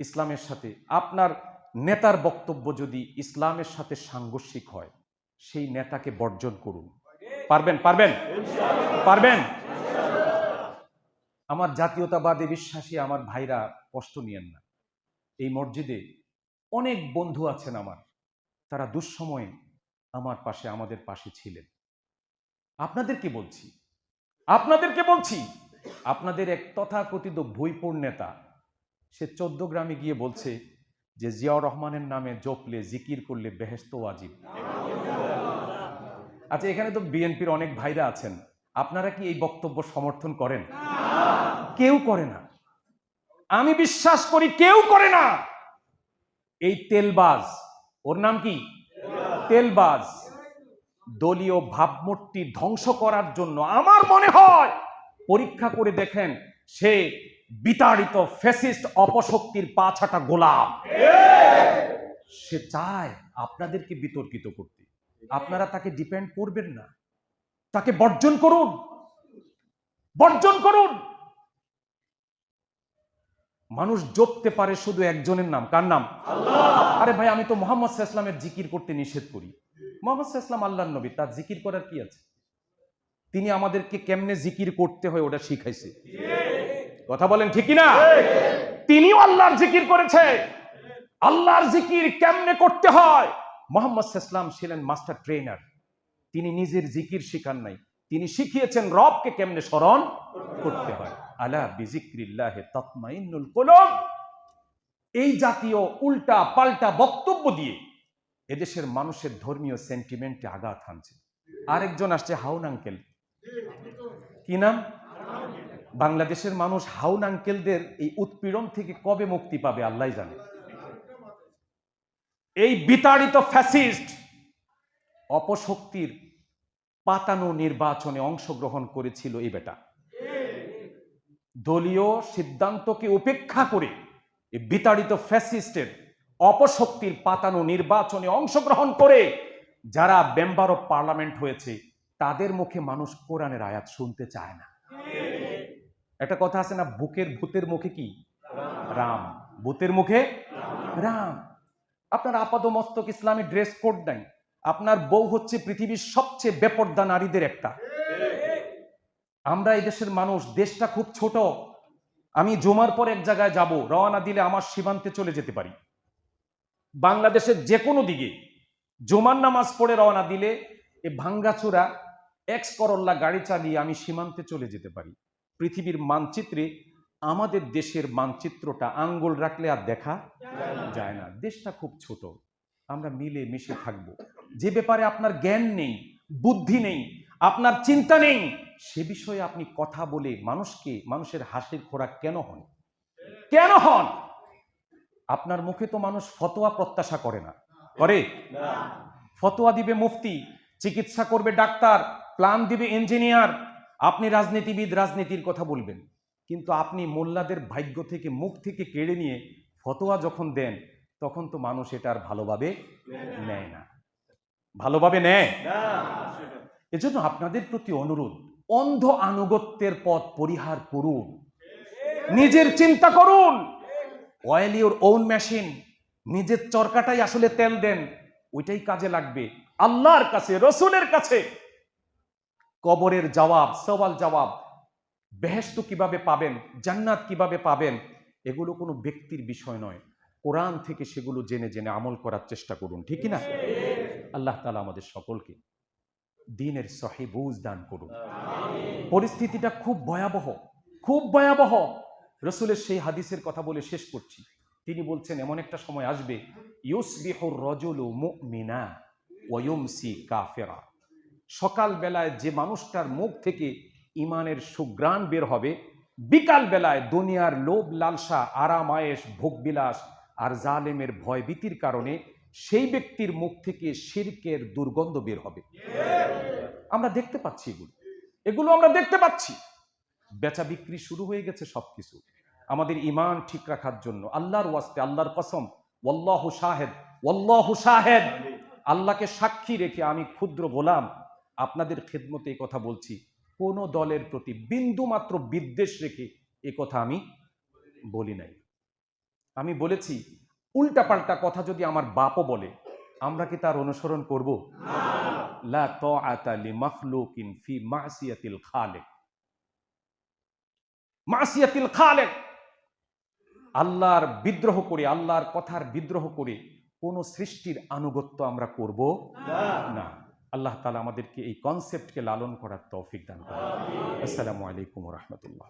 ইসলামের সাথে, আপনার নেতার বক্তব্য যদি ইসলামের সাথে সাংঘর্ষিক হয়, সেই নেতাকে বর্জন করুন। পারবেন পারবেন? পারবেন? আমার জাতীয়তাবাদে বিশ্বাসী আমার ভাইরা কষ্ট নিয়েন না। এই মসজিদে অনেক বন্ধু আছেন আমার। তারা দুঃসময়ে আমার পাশে, আমাদের পাশে ছিলেন। আপনাদেরকে বলছি? আপনাদেরকে বলছি? আপনাদের এক তথাকথিত ভুইপুর নেতা সে চোদ্দ গ্রামে গিয়ে বলছে যে জিয়াউর রহমানের নামে জপলে, জিকির করলে বেহেস্ত ওয়াজিব আচ্ছা এখানে তো বিএনপির অনেক ভাইরা আছেন। আপনারা কি এই বক্তব্য সমর্থন করেন? কেউ করে না। আমি বিশ্বাস করি কেউ করে না। এই তেলবাজ, ওর নাম কি? তেলবাজ। দলীয় ভাবমূর্তি ধ্বংস করার জন্য আমার মনে হয় পরীক্ষা করে দেখেন সে বিতাড়িত ফেসিস্ট অপশক্তির পাছাটা গোলাম সে চায় আপনাদেরকে বিতর্কিত করতে। আপনারা তাকে ডিপেন্ড করবেন না। তাকে বর্জন করুন। বর্জন করুন। মানুষ জপতে পারে শুধু একজনের নাম। কার নাম? আরে ভাই আমি তো মোহাম্মদ ইসলামের জিকির করতে নিষেধ করি। মোহাম্মদ ইসলাম আল্লাহর নবী তার জিকির করার কি আছে? তিনি আমাদেরকে কেমনে জিকির করতে হয় ওটা শিখাইছে। কথা বলেন ঠিকই না তিনিও আল্লাহর জিকির করেছে। আল্লাহর জিকির কেমনে করতে হয়? মোহাম্মদ ইসলাম ছিলেন মাস্টার ট্রেনার তিনি নিজের জিকির শিখান নাই। তিনি শিখিয়েছেন রবকে কেমনে স্মরণ করতে হয়। আলা বিজিক্রিল্লাহ তৎমাইনুল কলম এই জাতীয় উল্টা পাল্টা বক্তব্য দিয়ে এদেশের মানুষের ধর্মীয় সেন্টিমেন্টে আঘাত হানছে। আরেকজন আসছে হাউন আঙ্কেল। কি নাম? বাংলাদেশের মানুষ হাউন আঙ্কেলদের এই উৎপীড়ন থেকে কবে মুক্তি পাবে, আল্লাহ জানে। এই বিতাড়িত ফ্যাসিস্ট অপশক্তির পাতানো নির্বাচনে অংশগ্রহণ করেছিল এই বেটা। দলীয় সিদ্ধান্তকে উপেক্ষা করে এই বিতাড়িত ফ্যাসিস্টের অপশক্তির পাতানো নির্বাচনে অংশগ্রহণ করে যারা মেম্বার অফ পার্লামেন্ট হয়েছে, তাদের মুখে মানুষ কোরআনের আয়াত শুনতে চায় না। একটা কথা আছে না, বুকের ভূতের মুখে কি? রাম। ভূতের মুখে? রাম। আপনার আপাত মস্তক ইসলামী ড্রেস কোড নাই। আপনার বউ হচ্ছে পৃথিবীর সবচেয়ে বেপর্দা নারীদের একটা। আমরা এই দেশের মানুষ, দেশটা খুব ছোট। আমি জমার পর এক জায়গায় যাব, রওনা দিলে আমার সীমান্তে চলে যেতে পারি। বাংলাদেশের যে কোনো দিকে জুমার নামাজ পড়ে রওনা দিলে এ ভাঙ্গাচোরা, এক্স করল্লা গাড়ি চালিয়ে আমি সীমান্তে চলে যেতে পারি। পৃথিবীর মানচিত্রে আমাদের দেশের মানচিত্রটা আঙ্গুল রাখলে আর দেখা যায় না। দেশটা খুব ছোট। আমরা মিলে মিশে থাকব। যে ব্যাপারে আপনার জ্ঞান নেই বুদ্ধি নেই আপনার চিন্তা নেই সে বিষয়ে আপনি কথা বলে মানুষকে মানুষের হাসির খোরাক কেন হন? কেন হন? আপনার মুখে তো মানুষ ফতোয়া প্রত্যাশা করে না। করে? ফতোয়া দিবে মুফতি চিকিৎসা করবে ডাক্তার প্ল্যান দিবে ইঞ্জিনিয়ার আপনি রাজনীতিবিদ রাজনীতির কথা বলবেন কিন্তু আপনি মোল্লাদের ভাগ্য থেকে মুখ থেকে কেড়ে নিয়ে ফতোয়া যখন দেন তখন তো মানুষ এটা আর ভালোভাবে নেয় না। ভালোভাবে নেয়? এজন্য আপনাদের প্রতি অনুরোধ অন্ধ আনুগত্যের পথ পরিহার করুন। নিজের চিন্তা করুন। অয়েল ইউর ওন মেশিন নিজের চরকাটাই আসলে তেল দেন ওইটাই কাজে লাগবে। আল্লাহর কাছে রসুলের কাছে। কবরের জবাব, সওয়াল জবাব বেহেস্ত কীভাবে পাবেন, জান্নাত কীভাবে পাবেন, এগুলো কোনো ব্যক্তির বিষয় নয়। কোরআন থেকে সেগুলো জেনে জেনে আমল করার চেষ্টা করুন, ঠিক না? আল্লাহ তালা আমাদের সকলকে দিনের সহি বুঝ দান করুন। পরিস্থিতিটা খুব ভয়াবহ খুব ভয়াবহ। রসুলের সেই হাদিসের কথা বলে শেষ করছি। তিনি বলছেন, এমন একটা সময় আসবে, ইউসবিহুর রজুলু মুমিনা ওয়ুমসি কাফেরা। সকাল বেলায় যে মানুষটার মুখ থেকে ইমানের সুগ্রাণ বের হবে বিকাল বেলায় দুনিয়ার লোভ, লালসা, আরাম আয়েস ভোগবিলাস আর জালেমের ভয়ভীতির কারণে সেই ব্যক্তির মুখ থেকে শিরকের দুর্গন্ধ বের হবে। আমরা দেখতে পাচ্ছি এগুলো। এগুলো আমরা দেখতে পাচ্ছি। বেচা বিক্রি শুরু হয়ে গেছে সবকিছু। আমাদের ইমান ঠিক রাখার জন্য, আল্লাহর ওয়াস্তে, আল্লাহর কসম, ওয়াল্লাহু শাহেদ ওয়াল্লাহু শাহেদ। আল্লাহকে সাক্ষী রেখে আমি ক্ষুদ্র গোলাম আপনাদের খেদমতে এই কথা বলছি। কোন দলের প্রতি বিন্দু মাত্র বিদ্বেষ রেখে এ কথা আমি বলি নাই। আমি বলেছি, উল্টাপাল্টা কথা যদি আমার বাপও বলে, আমরা কি তার অনুসরণ করব? লা মাসিয়াতিল মাসিয়াতিল আল্লাহর বিদ্রোহ করে, আল্লাহর কথার বিদ্রোহ করে কোন সৃষ্টির আনুগত্য আমরা করব না। আল্লাহ তালা আমাদেরকে এই কনসেপ্টকে লালন করার তৌফিক দান করেন। আসসালামু আলাইকুম রহমতুল্লাহ।